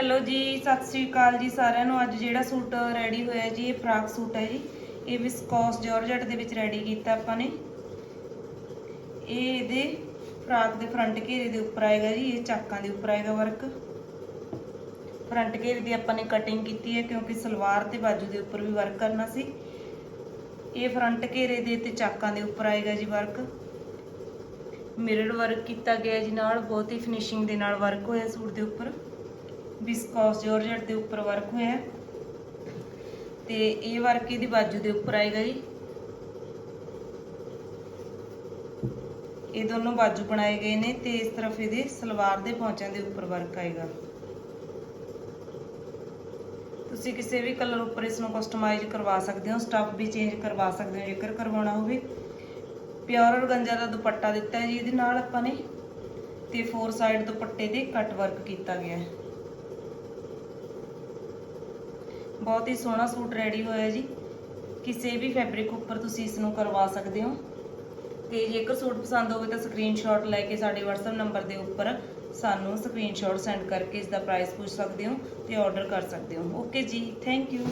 Hello ਜੀ, ਸਤਿ ਸ੍ਰੀ ਅਕਾਲ ਜੀ ਸਾਰਿਆਂ ਨੂੰ। ਅੱਜ ਜਿਹੜਾ ਸੂਟ ਰੈਡੀ ਹੋਇਆ ਜੀ, ਇਹ ਫਰਾਕ ਸੂਟ ਹੈ ਜੀ। ਇਹ ਵਿਸਕੋਸ ਜਾਰਜਟ ਦੇ ਵਿੱਚ ਰੈਡੀ ਕੀਤਾ ਆਪਾਂ ਨੇ। ਇਹ ਇਹਦੇ ਫਰਾਕ ਦੇ ਫਰੰਟ ਘੇਰੇ ਦੇ ਉੱਪਰ ਆਏਗਾ ਜੀ, ਇਹ ਚਾਕਾਂ ਦੇ ਉੱਪਰ ਆਏਗਾ ਵਰਕ ਫਰੰਟ ਘੇਰੇ ਦੀ ਆਪਾਂ ਨੇ ਕਟਿੰਗ ਕੀਤੀ ਹੈ, ਕਿਉਂਕਿ ਸਲਵਾਰ ਤੇ ਬਾਜੂ ਦੇ ਉੱਪਰ ਵੀ ਵਰਕ ਕਰਨਾ ਸੀ। ਇਹ ਫਰੰਟ ਘੇਰੇ ਦੇ ਤੇ ਚਾਕਾਂ ਦੇ ਉੱਪਰ ਆਏਗਾ ਜੀ ਵਰਕ ਮਿਰਰ ਵਰਕ ਕੀਤਾ ਗਿਆ ਜੀ ਨਾਲ, ਬਹੁਤ ਹੀ ਫਿਨਿਸ਼ਿੰਗ ਦੇ ਨਾਲ ਵਰਕ ਹੋਇਆ ਸੂਟ ਦੇ ਉੱਪਰ। ਵਿਸਕੋਸ ਜਾਰਜਟ ਦੇ ਉੱਪਰ ਵਰਕ ਹੋਇਆ ਤੇ ਇਹ ਵਰਕ ਇਹਦੀ ਬਾਜੂ ਦੇ ਉੱਪਰ ਆਏਗਾ ਜੀ। ਇਹ ਦੋਨੋਂ ਬਾਜੂ ਬਣਾਏ ਗਏ ਨੇ ਤੇ ਇਸ ਤਰਫ ਇਹਦੇ ਸਲਵਾਰ ਦੇ ਪੌਂਚਾਂ ਦੇ ਉੱਪਰ ਵਰਕ ਆਏਗਾ। ਤੁਸੀਂ ਕਿਸੇ ਵੀ ਕਲਰ ਉੱਪਰ ਇਸ ਨੂੰ ਕਸਟਮਾਈਜ਼ ਕਰਵਾ ਸਕਦੇ ਹੋ ਸਟੱਫ ਵੀ ਚੇਂਜ ਕਰਵਾ ਸਕਦੇ ਹੋ, ਜੇਕਰ ਕਰਵਾਉਣਾ ਹੋਵੇ। ਪਿਓਰ ਔਰਗੰਜਾ ਦਾ ਦੁਪੱਟਾ ਦਿੱਤਾ ਜੀ ਇਹਦੇ ਨਾਲ ਆਪਾਂ ਨੇ। ਤੇ ਫੋਰ ਸਾਈਡ ਦੁਪੱਟੇ ਦੇ ਕੱਟ ਵਰਕ ਕੀਤਾ ਗਿਆ ਹੈ। ਬਹੁਤ ਹੀ ਸੋਹਣਾ ਸੂਟ ਰੈਡੀ ਹੋਇਆ ਜੀ। ਕਿਸੇ ਵੀ ਫੈਬਰਿਕ ਉੱਪਰ ਤੁਸੀਂ ਇਸ ਨੂੰ ਕਰਵਾ ਸਕਦੇ ਹੋ। ਤੇ ਜੇਕਰ ਸੂਟ ਪਸੰਦ ਹੋਵੇ ਤਾਂ ਸਕਰੀਨਸ਼ਾਟ ਲੈ ਕੇ ਸਾਡੇ WhatsApp ਨੰਬਰ ਦੇ ਉੱਪਰ ਸਾਨੂੰ ਸਕਰੀਨਸ਼ਾਟ ਸੈਂਡ ਕਰਕੇ ਇਸ ਦਾ ਪ੍ਰਾਈਸ ਪੁੱਛ ਸਕਦੇ ਹੋ ਤੇ ਆਰਡਰ ਕਰ ਸਕਦੇ ਹੋ। ਓਕੇ ਜੀ ਥੈਂਕ ਯੂ